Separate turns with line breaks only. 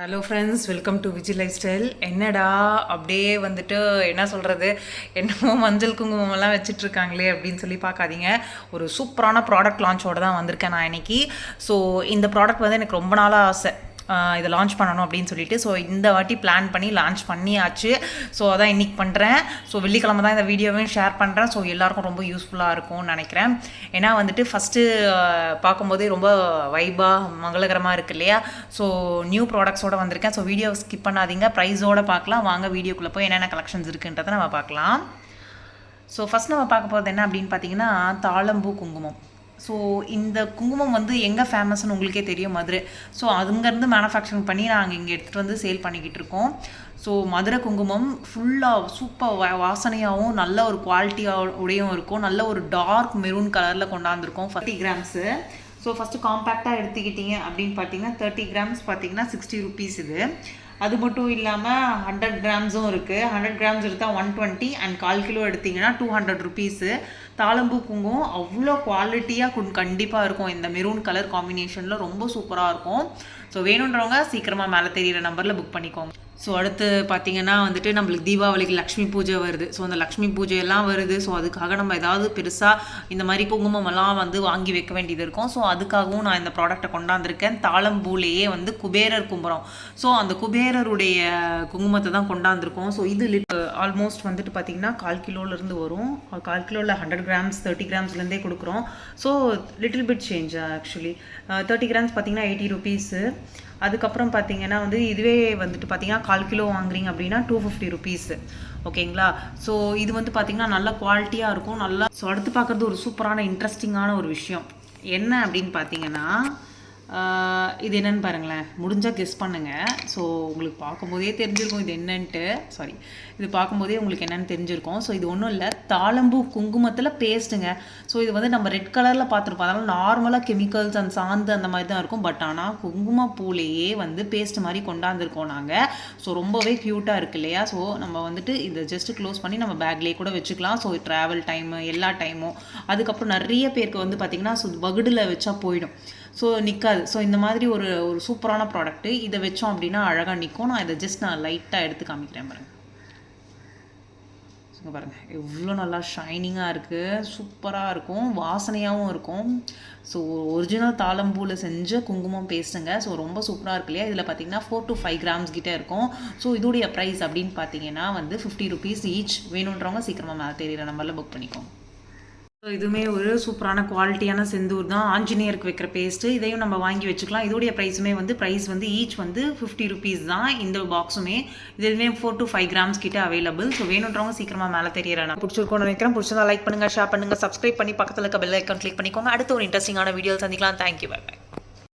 Hello friends welcome to Vijay lifestyle என்னடா அப்படியே வந்துட்டு என்ன சொல்கிறது என்னமோ மஞ்சள் குங்குமம்லாம் வச்சிட்ருக்காங்களே அப்படின்னு சொல்லி பார்க்காதீங்க. ஒரு சூப்பரான ப்ராடக்ட் லான்ச்சோடு தான் வந்திருக்கேன் நான் இன்னைக்கு. ஸோ இந்த ப்ராடக்ட் வந்து எனக்கு ரொம்ப நாளாக ஆசை. இதை லான்ச் பண்ணணும் அப்படின்னு சொல்லிட்டு ஸோ இந்த வாட்டி பிளான் பண்ணி லான்ச் பண்ணியாச்சு. ஸோ அதான் இன்றைக்கி பண்ணுறேன் ஸோ வெள்ளிக்கிழமை தான் இந்த வீடியோவையும் ஷேர் பண்ணுறேன் ஸோ எல்லாருக்கும் ரொம்ப யூஸ்ஃபுல்லாக இருக்கும்னு நினைக்கிறேன். ஏன்னா வந்துட்டு ஃபஸ்ட்டு பார்க்கும்போதே ரொம்ப வைபாக மங்களகரமாக இருக்கு இல்லையா? ஸோ நியூ ப்ராடக்ட்ஸோட வந்திருக்கேன். ஸோ வீடியோ ஸ்கிப் பண்ணாதீங்க. ப்ரைஸோடு பார்க்கலாம். வாங்க வீடியோக்குள்ளே போய் என்னென்ன கலெக்ஷன்ஸ் இருக்குன்றதை நம்ம பார்க்கலாம். ஸோ ஃபஸ்ட் நம்ம பார்க்க போகிறது என்ன அப்படின்னு பார்த்தீங்கன்னா தாளம்பூ குங்குமம். ஸோ இந்த குங்குமம் வந்து எங்கே ஃபேமஸ்னு உங்களுக்கே தெரியும் மதுரை. ஸோ அதுங்கேருந்து மேனுஃபேக்சரிங் பண்ணி நாங்கள் இங்கே எடுத்துகிட்டு வந்து சேல் பண்ணிக்கிட்டு இருக்கோம். ஸோ மதுரை குங்குமம் ஃபுல்லாக சூப்பர் வா வாசனையாகவும் நல்ல ஒரு குவாலிட்டியாக உடையும் இருக்கும். நல்ல ஒரு டார்க் மெரூன் கலரில் கொண்டாந்துருக்கோம் ஃபார்ட்டி கிராம்ஸு ஸோ ஃபஸ்ட்டு காம்பேக்டாக எடுத்துக்கிட்டீங்க அப்படின்னு பார்த்தீங்கன்னா தேர்ட்டி கிராம்ஸ் பார்த்தீங்கன்னா சிக்ஸ்டி ருபீஸ் இது. அது மட்டும் இல்லாமல் ஹண்ட்ரட் கிராம்ஸும் இருக்குது ஹண்ட்ரட் கிராம்ஸ் எடுத்தால் ஒன் டுவெண்ட்டி அண்ட் கால் கிலோ எடுத்தீங்கன்னா டூ ஹண்ட்ரட் ருபீஸு தாளம்பூ குங்குமம் அவ்வளோ குவாலிட்டியாக கண்டிப்பாக இருக்கும். இந்த மெரூன் கலர் காம்பினேஷனில் ரொம்ப சூப்பராக இருக்கும். ஸோ வேணுன்றவங்க சீக்கிரமாக மேலே தெரியிற நம்பரில் புக் பண்ணிக்கோங்க. ஸோ அடுத்து பார்த்தீங்கன்னா வந்துட்டு நம்மளுக்கு தீபாவளிக்கு லக்ஷ்மி பூஜை வருது. ஸோ அந்த லக்ஷ்மி பூஜை எல்லாம் வருது. ஸோ அதுக்காக நம்ம ஏதாவது பெருசாக இந்த மாதிரி குங்குமமெல்லாம் வந்து வாங்கி வைக்க வேண்டியது இருக்கும். ஸோ அதுக்காகவும் நான் இந்த ப்ராடக்ட்டை கொண்டாந்துருக்கேன். தாளம்பூலேயே வந்து குபேரர் கும்புறோம். ஸோ அந்த குபேரருடைய குங்குமத்தை தான் கொண்டாந்துருக்கோம். ஸோ இது ஆல்மோஸ்ட் வந்துட்டு பார்த்தீங்கன்னா கால் கிலோலேருந்து வரும். கால் கிலோவில் ஹண்ட்ரட் கிராம்ஸ் தேர்ட்டி கிராம்ஸ்லேருந்தே கொடுக்குறோம். So little bit change actually thirty grams பார்த்தீங்கன்னா எயிட்டி ருபீஸு அதுக்கப்புறம் பார்த்தீங்கன்னா வந்து இதுவே வந்துட்டு பார்த்தீங்கன்னா கால் கிலோ வாங்குறீங்க அப்படின்னா டூ ஃபிஃப்டி ருபீஸு ஓகேங்களா? ஸோ இது வந்து பார்த்தீங்கன்னா நல்ல குவாலிட்டியாக இருக்கும். நல்லா ஸோ அடுத்து பார்க்குறது ஒரு சூப்பரான இன்ட்ரெஸ்டிங்கான ஒரு விஷயம். என்ன அப்படின்னு பார்த்தீங்கன்னா இது என்னன்னு பாருங்களேன். முடிஞ்சால் கெஸ் பண்ணுங்கள் ஸோ உங்களுக்கு பார்க்கும்போதே தெரிஞ்சிருக்கும் இது என்னன்ட்டு. சாரி இது பார்க்கும்போதே உங்களுக்கு என்னென்னு தெரிஞ்சிருக்கும். ஸோ இது ஒன்றும் இல்லை. தாளம்பூ குங்குமத்தில் பேஸ்ட்டுங்க ஸோ இது வந்து நம்ம ரெட் கலரில் பார்த்துருப்போம். அதனால் நார்மலாக கெமிக்கல்ஸ் அண்ட் சாந்து அந்த மாதிரி தான் இருக்கும். பட் ஆனால் குங்குமப்பூலேயே வந்து பேஸ்ட் மாதிரி கொண்டாந்துருக்கோம் நாங்கள் ஸோ ரொம்பவே க்யூட்டாக இருக்கு இல்லையா? ஸோ நம்ம வந்துட்டு இதை ஜஸ்ட் க்ளோஸ் பண்ணி நம்ம பேக்லேயே கூட வச்சுக்கலாம். ஸோ ட்ராவல் டைமு எல்லா டைமும் அதுக்கப்புறம் நிறைய பேருக்கு வந்து பார்த்திங்கன்னா ஸோ வகுடில் வச்சா போயிடும். ஸோ நிற்காது ஸோ இந்த மாதிரி ஒரு ஒரு சூப்பரான ப்ராடக்ட்டு இதை வச்சோம் அப்படின்னா அழகாக நிற்கும் நான் இதை ஜஸ்ட் நான் லைட்டாக எடுத்து காமிக்கிறேன் பாருங்க. இங்க பாருங்க. எவ்வளோ நல்லா ஷைனிங்காக இருக்குது சூப்பராக இருக்கும். வாசனையாகவும் இருக்கும். ஸோ ஒரிஜினல் தாளம்பூவில் செஞ்ச குங்குமம் பேஸ்ட்டுங்க ஸோ ரொம்ப சூப்பராக இருக்கு இல்லையா? இதில் பார்த்தீங்கன்னா ஃபோர் டு ஃபைவ் கிராம்ஸ் கிட்டே இருக்கும். ஸோ இதோடைய ப்ரைஸ் அப்படின்னு பார்த்தீங்கன்னா வந்து ஃபிஃப்டி ருபீஸ் ஈச் வேணுன்றவங்க சீக்கிரமாக மேலே தெரியிற நம்பரில் புக் பண்ணிக்கோங்க. ஸோ இதுவுமே ஒரு சூப்பரான குவாலிட்டியான செந்தூர் தான். ஆஞ்சநேயருக்கு வைக்கிற பேஸ்ட்டு இதையும் நம்ம வாங்கி வச்சுக்கலாம். இதோடைய ப்ரைஸுமே வந்து ப்ரைஸ் வந்து ஈச் வந்து ஃபிஃப்டி ருபீஸ் தான். இந்த பாக்ஸுமே இதுவே ஃபோர் டு ஃபைவ் கிராம்ஸ் கிட்ட அவைலபிள் ஸோ வேணுன்றவங்க சீக்கிரமாக மேலே தெரியறேன் பிடிச்சிருக்கோம்னு நினைக்கிறேன். பிடிச்சதா லைக் பண்ணுங்கள் ஷேர் பண்ணுங்கள் சப்ஸ்கிரைப் பண்ணி பக்கத்தில் இருக்க பெல் ஐக்கன் கிளிக் பண்ணிக்கோங்க. அடுத்த ஒரு இன்ட்ரெஸ்டிங்கான வீடியோ சந்திக்கலாம். Thank you bye by